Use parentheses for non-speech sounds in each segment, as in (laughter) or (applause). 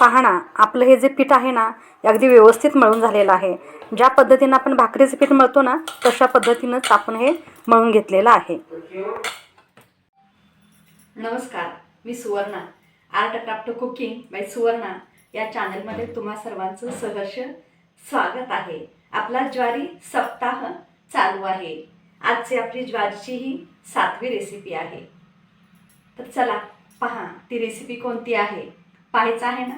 पहा ना आपलं हे जे पीठ आहे ना हे अगदी व्यवस्थित मळून झालेलं आहे. ज्या पद्धतीनं आपण भाकरीचं पीठ मळतो ना तशा पद्धतीनंच आपण हे मळून घेतलेलं आहे. नमस्कार मी Suvarna art craft cooking by Suvarna या चॅनलमध्ये तुम्हा सर्वांचं सहर्ष स्वागत आहे. आपला ज्वारी सप्ताह चालू आहे. आजची आपली ज्वारीची ही सातवी रेसिपी आहे. तर चला पहा ती रेसिपी कोणती आहे? पाहायचं आहे ना?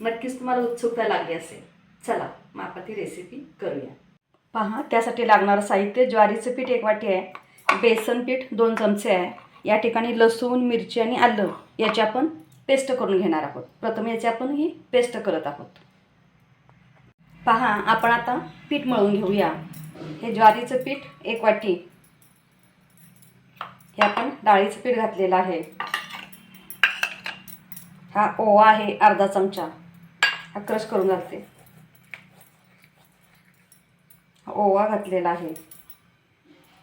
नक्कीच तुम्हाला उत्सुकता लागली असेल. चला मग आपण ती रेसिपी करूया. पहा त्यासाठी लागणारं साहित्य ज्वारीचं पीठ एक वाटी आहे बेसन पीठ दोन चमचे आहे. या ठिकाणी लसूण मिरची आणि आलं याची आपण पेस्ट करून घेणार आहोत. प्रथम याची आपण ही पेस्ट करत आहोत. पहा आपण आता पीठ मळून घेऊया. हे ज्वारीचं पीठ एक वाटी. हे आपण डाळीचं पीठ घातलेलं आहे. हा ओवा आहे अर्धा चमचा. हा क्रश करून घालते. ओवा घातलेला आहे.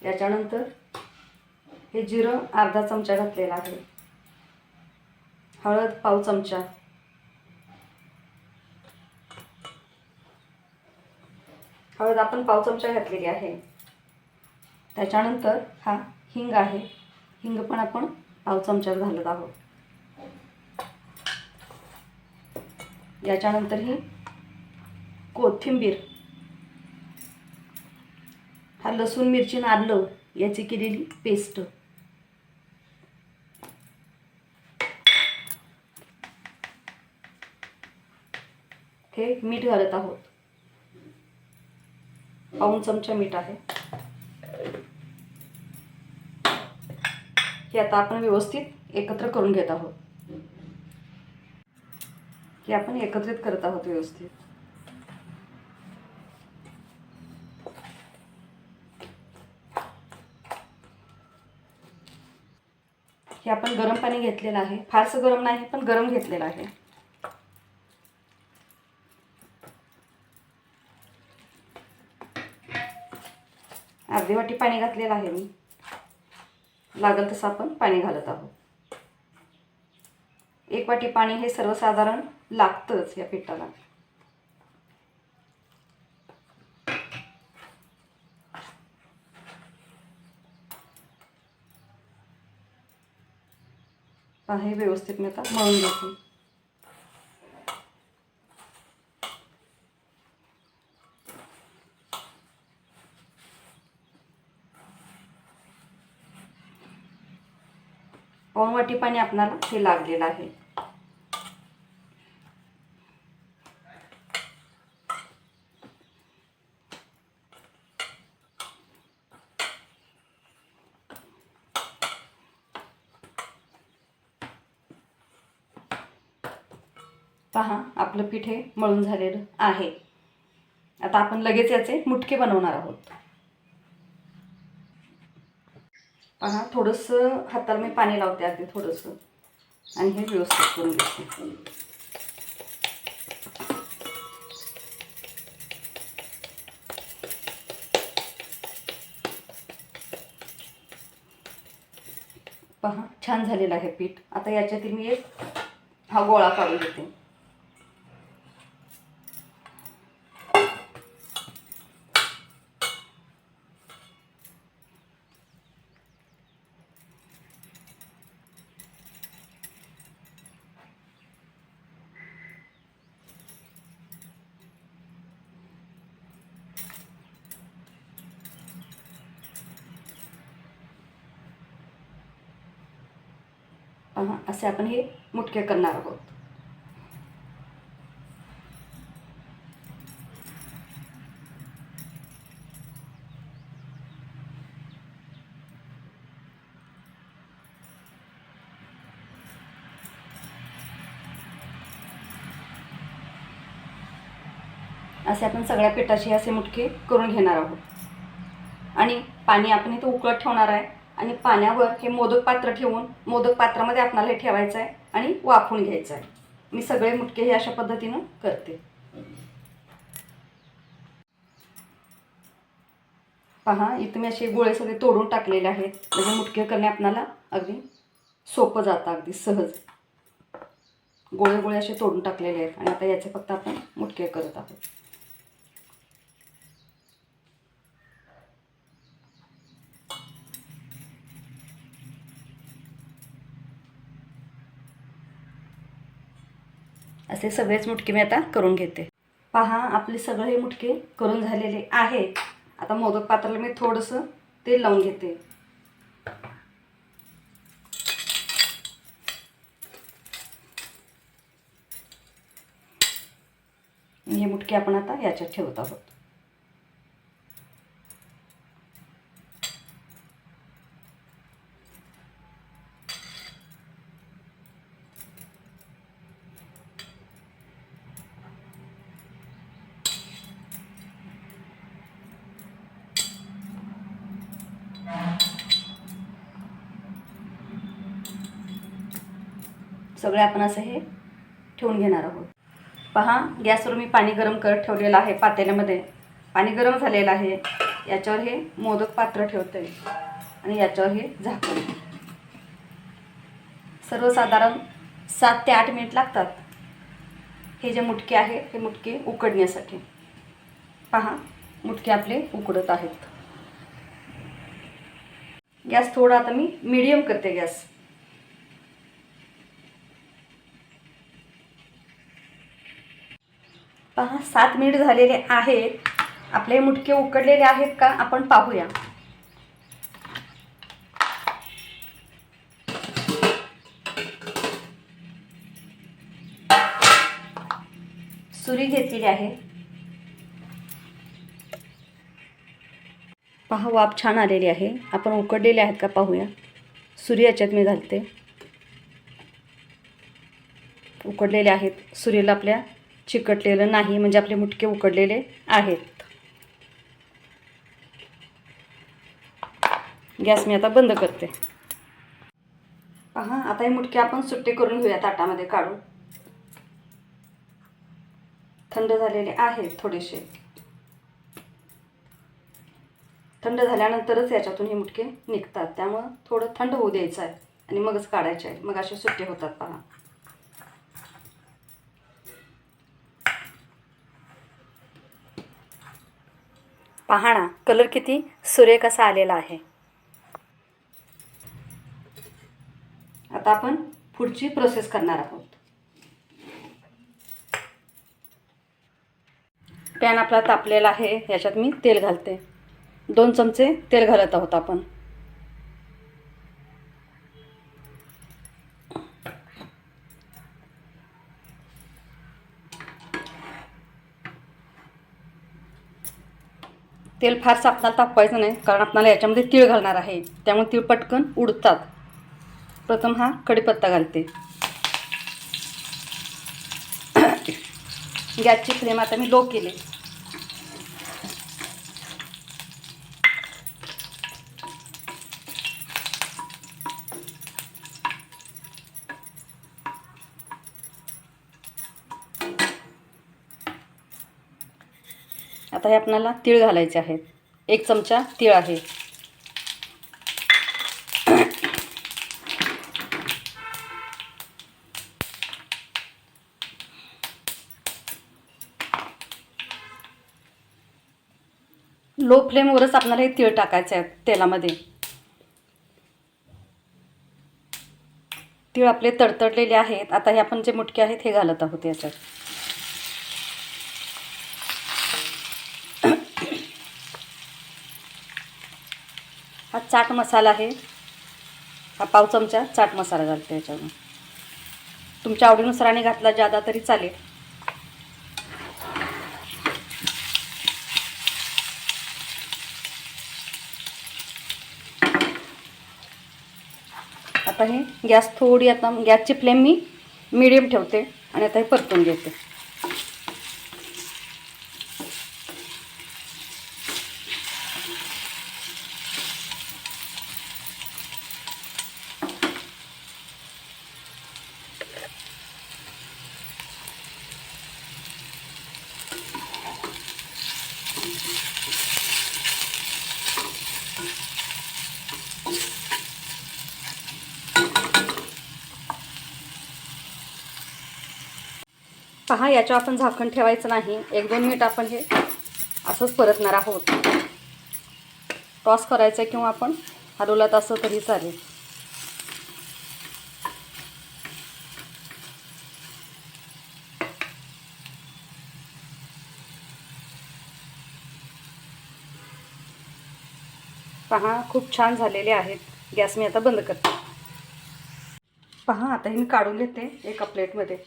याच्यानंतर हे जिरं अर्धा चमचा घातलेला आहे. हळद पाव चमचा. हळद आपण पाव चमचा घातलेली आहे. त्याच्यानंतर हा हिंग आहे. हिंग पण आपण पाव चमचा घालत आहोत. याच्यानंतर ही कोथिंबीर. हा लसूण मिरची नारलं याची केलेली पेस्ट. हे मीठ घालत आहोत. पाऊन चमचा मीठ आहे. हे आता आपण व्यवस्थित एकत्र करून घेत आहोत. की आपण एकत्रित करत आहोत व्यवस्थित. हे आपण गरम पाणी घेतलेलं आहे. फारसं गरम नाही पण गरम घेतलेलं आहे. अर्धी वाटी पाणी घातलेलं आहे मी. लागल तसं आपण पाणी घालत आहोत. एक वाटी पाणी हे सर्वसाधारण लागतंच या पिठाला. हे व्यवस्थित मी आता मळून घेते. वाटी पाणी आपणाला हे लागलेलं आहे. पहा आपलं पीठ हे मळून झालेलं आहे. आता आपण लगेच याचे मुटके बनवणार आहोत. पहा थोडंसं हाताला मी पाणी लावते अगदी थोडंसं. आणि हे व्यवस्थित करून घेते. पहा छान झालेलं आहे पीठ. आता याच्यातील मी एक हा गोळा काढून घेते. पहा असे आपण हे मुटके करणार आहोत. असे आपण सगळ्या पिठाचे असे मुटके करून घेणार आहोत. आणि पाणी आपण इथं उकळत ठेवणार आहे. आणि पाण्यावर हे मोदक पात्र ठेवून मोदक पात्रामध्ये आपल्याला हे ठेवायचं आहे आणि वाफवून घ्यायचं आहे मी सगळे मुटके हे अशा पद्धतीनं करते. पहा इथं मी असे गोळे सगळे तोडून टाकलेले आहेत. म्हणजे मुटके करणे आपणाला अगदी सोपं जातं अगदी सहज. गोळे गोळे असे तोडून टाकलेले आहेत आणि आता याचे फक्त आपण मुटके करत आहोत. असे सगळेच मुटके मी आता करून घेते. पहा आपले सगळे मुटके करून झालेले आहेत. आता मोदक पात्राला मी थोडंसं तेल लावून घेते. हे मुटके आपण आता याच्यात ठेवत आहोत. सगळे आपण असं हे ठेवून घेणार आहोत. पहा गॅसवर मी पाणी गरम करत ठेवलेलं आहे पातेल्यामध्ये. पाणी गरम झालेलं आहे. याच्यावर हे मोदक पात्र ठेवते आणि याच्यावर हे झाकण. सर्वसाधारण सात ते आठ मिनिट लागतात. हे जे मुटके आहे हे मुटके उकडण्यासाठी. पहा मुटके आपले उकडत आहेत. गॅस थोडा आता मी मीडियम करते गॅस. पहा सात मिनिट झालेले आहेत. आपले मुटके उकडलेले आहेत का? आपण पाहूया. सुरी घेतलेली आहे. पहा वाफ छान आलेली आहे. आपण उकडलेले आहेत का पाहूया. सुरी याच्यात मी घालते. उकडलेले आहेत सुरीला आपल्या चिकटलेलं नाही म्हणजे आपले मुटके उकडलेले आहेत. गॅस मी आता बंद करते. पहा आता हे मुटके आपण सुट्टे करून घेऊया ताटामध्ये काढून. थंड झालेले आहेत थोडेसे. थंड झाल्यानंतरच याच्यातून हे मुटके निघतात. त्यामुळं थोडं थंड होऊ द्यायचं आहे आणि मगच काढायचे आहे मग असे सुट्टे होतात पहा. पहा ना कलर किती सुरेख असा आलेला आहे. आता आपण पुढची प्रोसेस करणार आहोत. पॅन आपला तापलेला आहे याच्यात मी तेल घालते. दोन चमचे तेल घालत आहोत आपण. तेल फारसं आपल्याला तापवायचं नाही कारण आपल्याला याच्यामध्ये तीळ घालणार आहे. त्यामुळे तीळ पटकन उडतात. प्रथम हा कढीपत्ता घालते. (coughs) गॅसची फ्लेम आता मी लो केले. आता हे आपल्याला तीळ घालायचे आहेत. एक चमचा तीळ आहे. लो फ्लेमवरच आपल्याला हे तीळ टाकायचे आहेत तेलामध्ये. तीळ आपले तडतडलेले आहेत. आता हे आपण जे मुटके आहेत हे घालत आहोत याच्यात. चाट मसाला आहे. हा पाव चमचा चाट मसाला घालते याच्यावर. तुमच्या आवडीनुसार आणि घातला जादा तरी चालेल. आता हे गॅस थोडी आता गॅसची फ्लेम मी मिडियम ठेवते आणि आता हे परतून घेते. पहा याच्यावर आपण झाकण ठेवायचं नाही. एक दोन मिनिट आपण हे असंच परतणार आहोत. टॉस करायचं किंवा आपण हलवलात असं तरी चालेल. पहा खूप छान झालेले आहेत. गॅस मी आता बंद करते. पहा आता हे मी काढून घेते एका प्लेटमध्ये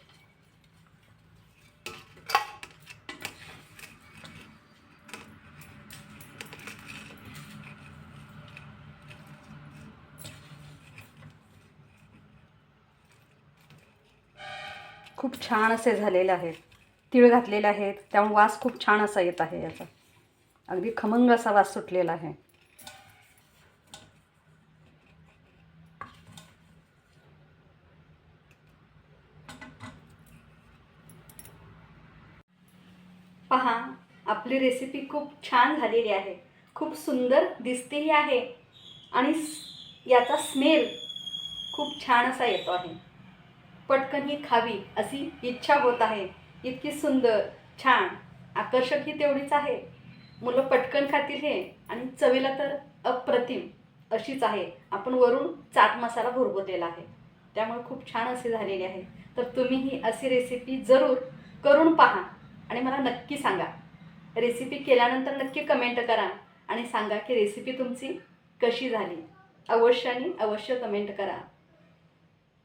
खूप छान असे झालेले आहेत. तीळ घातलेले आहेत. त्यामुळे वास खूप छान असा येत आहे याचा. अगदी खमंग असा वास सुटलेला आहे. पहा आपली रेसिपी खूप छान झालेली आहे. खूप सुंदर दिसतेही आहे. आणि याचा स्मेल खूप छान असा येतो आहे. पटकन ही खावी अशी इच्छा होत आहे. इतकी सुंदर छान आकर्षक ही तेवढीच आहे. मुलं पटकन खातील हे आणि चवीला तर अप्रतिम अशीच आहे. आपण वरून चाट मसाला भुरभुरलेला आहे. त्यामुळे खूप छान असे झालेली आहे. तर तुम्ही ही अशी रेसिपी जरूर करून पहा आणि मला नक्की सांगा. रेसिपी केल्यानंतर नक्की कमेंट करा आणि सांगा की रेसिपी तुमची कशी झाली. अवश्य आणि अवश्य कमेंट करा.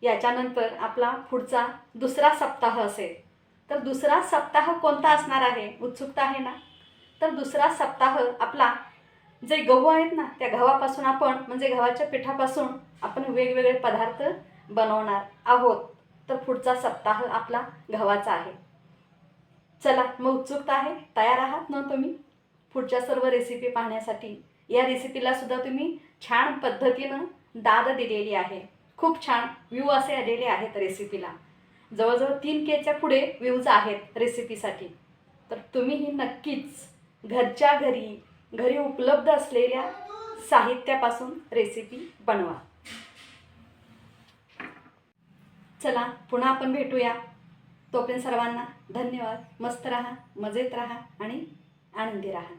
याच्यानंतर आपला पुढचा दुसरा सप्ताह असेल. तर दुसरा सप्ताह कोणता असणार आहे? उत्सुकता आहे ना? तर दुसरा सप्ताह आपला जे गहू आहेत ना त्या गव्हापासून आपण म्हणजे गव्हाच्या पिठापासून आपण वेगवेगळे पदार्थ बनवणार आहोत. तर पुढचा सप्ताह आपला गव्हाचा आहे. चला मग उत्सुकता आहे? तयार आहात ना तुम्ही? पुढच्या सर्व रेसिपी पाहण्यासाठी. या रेसिपीला सुद्धा तुम्ही छान पद्धतीनं दाद दिलेली आहे. खूप छान व्ह्यू असे आलेले आहेत रेसिपीला जवळजवळ तीन केच्या पुढे व्ह्यूज आहेत रेसिपीसाठी तर तुम्हीही नक्कीच घरच्या घरी घरी उपलब्ध असलेल्या साहित्यापासून रेसिपी बनवा. चला पुन्हा आपण भेटूया. तोपर्यंत सर्वांना धन्यवाद. मस्त राहा मजेत राहा आणि आनंदी राहा.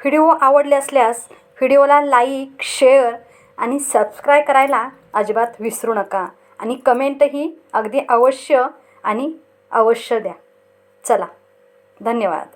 व्हिडिओ आवडले असल्यास व्हिडिओला लाईक शेअर आणि सबस्क्राईब करायला अजिबात विसरू नका. आणि कमेंटही अगदी अवश्य आणि अवश्य द्या. चला धन्यवाद.